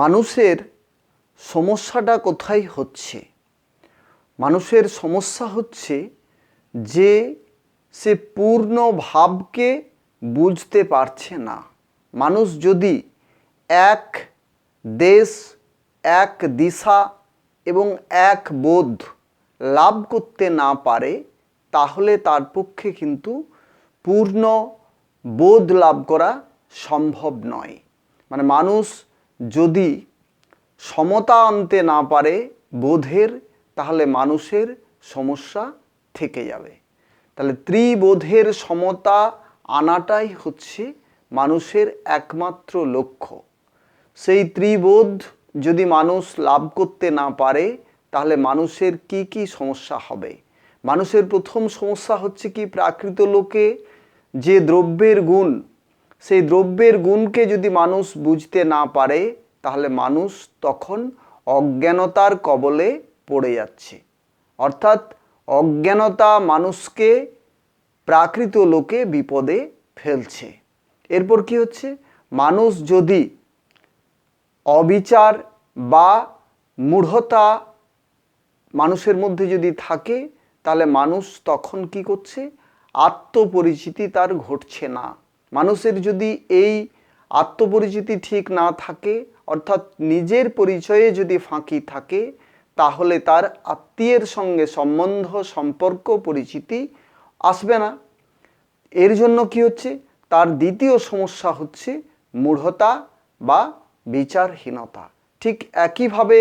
মানুষের সমস্যাটা কোথায় হচ্ছে? মানুষের সমস্যা হচ্ছে যে সে পূর্ণ ভাবকে বুঝতে পারছে না। মানুষ যদি এক দেশ, এক দিশা এবং এক বোধ লাভ করতে না পারে, তাহলে তার পক্ষে কিন্তু পূর্ণ বোধ লাভ করা সম্ভব নয়। মানে মানুষ যদি সমতা আনতে না পারে বোধের, তাহলে মানুষের সমস্যা থেকে যাবে। তাহলে ত্রিবোধের সমতা আনাটাই হচ্ছে মানুষের একমাত্র লক্ষ্য। সেই ত্রিবোধ যদি মানুষ লাভ করতে না পারে, তাহলে মানুষের কি কি সমস্যা হবে? মানুষের প্রথম সমস্যা হচ্ছে কি, প্রাকৃত লোকে যে দ্রব্যের গুণ সেই দ্রব্যের গুণকে যদি মানুষ বুঝতে না পারে, তাহলে মানুষ তখন অজ্ঞানতার কবলে পড়ে যাচ্ছে। অর্থাৎ অজ্ঞানতা মানুষকে প্রাকৃত লোকে বিপদে ফেলছে। এরপর কি হচ্ছে? মানুষ যদি অবিচার বা মূঢ়তা মানুষের মধ্যে যদি থাকে, তাহলে মানুষ তখন কি করছে? আত্মপরিচিতি তার ঘটছে না। মানুষের যদি এই আত্মপরিচিতি ঠিক না থাকে, অর্থাৎ নিজের পরিচয়ে যদি ফাঁকি থাকে, তাহলে তার আত্মীয়ের সঙ্গে সম্বন্ধ, সম্পর্ক, পরিচিতি আসবে না। এর জন্য কি হচ্ছে? তার দ্বিতীয় সমস্যা হচ্ছে মূঢ়তা বা বিচারহীনতা। ঠিক একইভাবে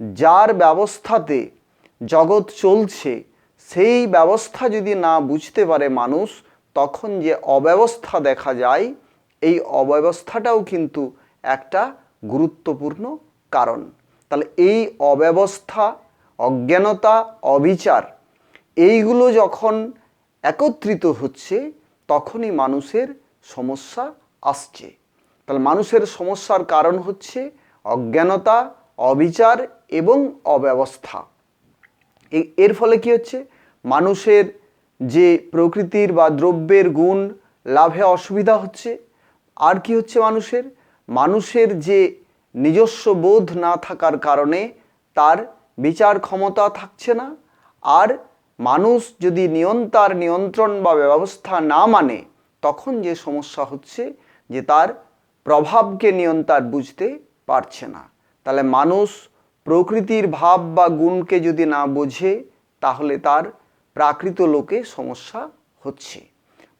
যার ব্যবস্থাতে জগৎ চলছে, সেই ব্যবস্থা যদি না বুঝতে পারে মানুষ তখন যে অব্যবস্থা দেখা যায়, এই অব্যবস্থাটাও কিন্তু একটা গুরুত্বপূর্ণ কারণ। তাহলে এই অব্যবস্থা, অজ্ঞানতা, অবিচার, এইগুলো যখন একত্রিত হচ্ছে, তখনই মানুষের সমস্যা আসছে। তাহলে মানুষের সমস্যার কারণ হচ্ছে অজ্ঞানতা, অবিচার এবং অব্যবস্থা। এর ফলে কি হচ্ছে? মানুষের যে প্রকৃতির বা দ্রব্যের গুণ লাভে অসুবিধা হচ্ছে, আর কি হচ্ছে মানুষের? মানুষের যে নিজস্ব বোধ না থাকার কারণে তার বিচার ক্ষমতা থাকছে না, আর মানুষ যদি নিয়ন্তার নিয়ন্ত্রণ বা ব্যবস্থা না মানে তখন যে সমস্যা হচ্ছে যে তার প্রভাবকে নিয়ন্তার বুঝতে পারছে না। তাহলে মানুষ প্রকৃতির ভাব বা গুণকে যদি না বোঝে, তাহলে তার প্রাকৃত লোকে সমস্যা হচ্ছে।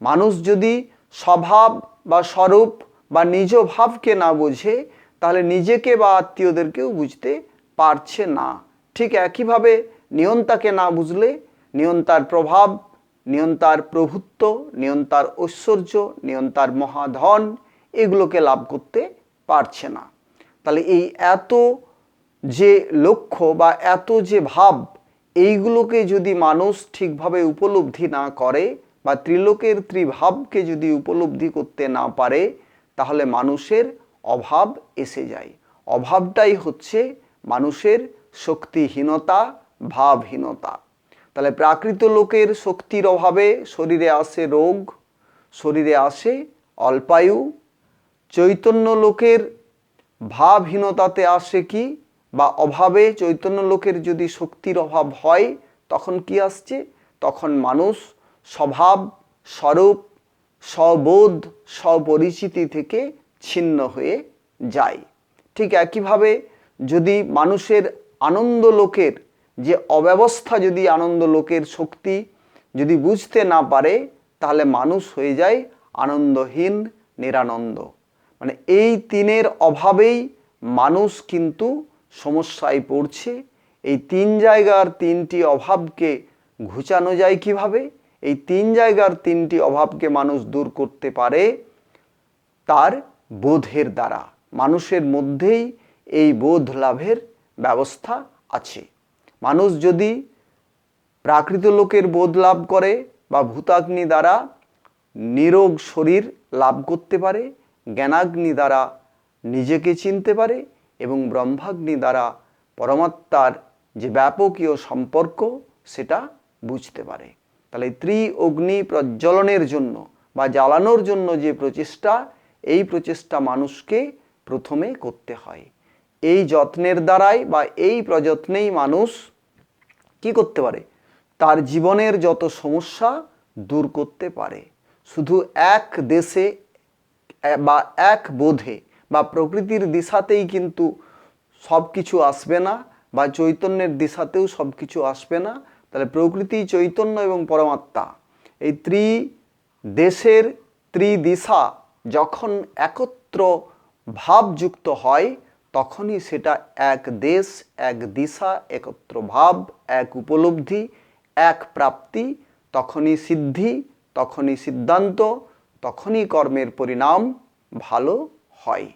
মানুষ যদি স্বভাব বা স্বরূপ বা নিজ ভাবকে না বোঝে, তাহলে নিজেকে বা আত্মীয়দেরকেও বুঝতে পারছে না। ঠিক একইভাবে নিয়ন্তাকে না বুঝলে নিয়ন্তার প্রভাব, নিয়ন্তার প্রভুত্ব, নিয়ন্তার ঐশ্বর্য, নিয়ন্তার মহাধন এগুলোকে লাভ করতে পারছে না। তাহলে এই এত যে লক্ষ্য বা এত যে ভাব এইগুলোকে যদি মানুষ ঠিকভাবে উপলব্ধি না করে বা ত্রিলোকের ত্রিভাবকে যদি উপলব্ধি করতে না পারে, তাহলে মানুষের অভাব এসে যায়। অভাবটাই হচ্ছে মানুষের শক্তিহীনতা, ভাবহীনতা। তাহলে প্রাকৃত লোকের শক্তির অভাবে শরীরে আসে রোগ, শরীরে আসে অল্পায়ু। চৈতন্য লোকের ভাবহীনতাতে আসে কি? বা অভাবে চৈতন্য লোকের যদি শক্তির অভাব হয়, তখন কি আসছে? তখন মানুষ স্বভাব, স্বরূপ, স্ববোধ, স্বপরিচিতি থেকে ছিন্ন হয়ে যায়। ঠিক একইভাবে যদি মানুষের আনন্দ লোকের, যে অব্যবস্থা যদি আনন্দ লোকের শক্তি যদি বুঝতে না পারে, তাহলে মানুষ হয়ে যায় আনন্দহীন, নিরানন্দ। মানে এই তিনের অভাবেই মানুষ কিন্তু সমস্যায় পড়ছে। এই তিন জায়গার তিনটি অভাবকে ঘুচানো যায় কীভাবে? এই তিন জায়গার তিনটি অভাবকে মানুষ দূর করতে পারে তার বোধের দ্বারা। মানুষের মধ্যেই এই বোধ লাভের ব্যবস্থা আছে। মানুষ যদি প্রাকৃত লোকের বোধ লাভ করে বা ভূতাগ্নি দ্বারা নিরোগ শরীর লাভ করতে পারে, জ্ঞানাগ্নি দ্বারা নিজেকে চিনতে পারে এবং ব্রহ্মাগ্নি দ্বারা পরমাত্মার যে ব্যাপকীয় সম্পর্ক, সেটা বুঝতে পারে। তাহলে ত্রি অগ্নি প্রজ্বলনের জন্য বা জ্বালানোর জন্য যে প্রচেষ্টা, এই প্রচেষ্টা মানুষকে প্রথমে করতে হয়। এই যত্নের দ্বারাই বা এই প্রযত্নেই মানুষ কি করতে পারে? তার জীবনের যত সমস্যা দূর করতে পারে। শুধু এক দেশে বা এক বোধে বা প্রকৃতির দিশাতেই কিন্তু সব কিছু আসবে না বা চৈতন্যের দিশাতেও সব কিছু আসবে না, তাহলে প্রকৃতি চৈতন্য এবং পরমাত্মা। এই ত্রি দেশের ত্রিদিশা যখন একত্র ভাবযুক্ত হয়, তখনই সেটা এক দেশ, এক দিশা, একত্র ভাব, এক উপলব্ধি, এক প্রাপ্তি, তখনই সিদ্ধি, তখনই সিদ্ধান্ত, তখনই কর্মের পরিণাম ভালো হয়।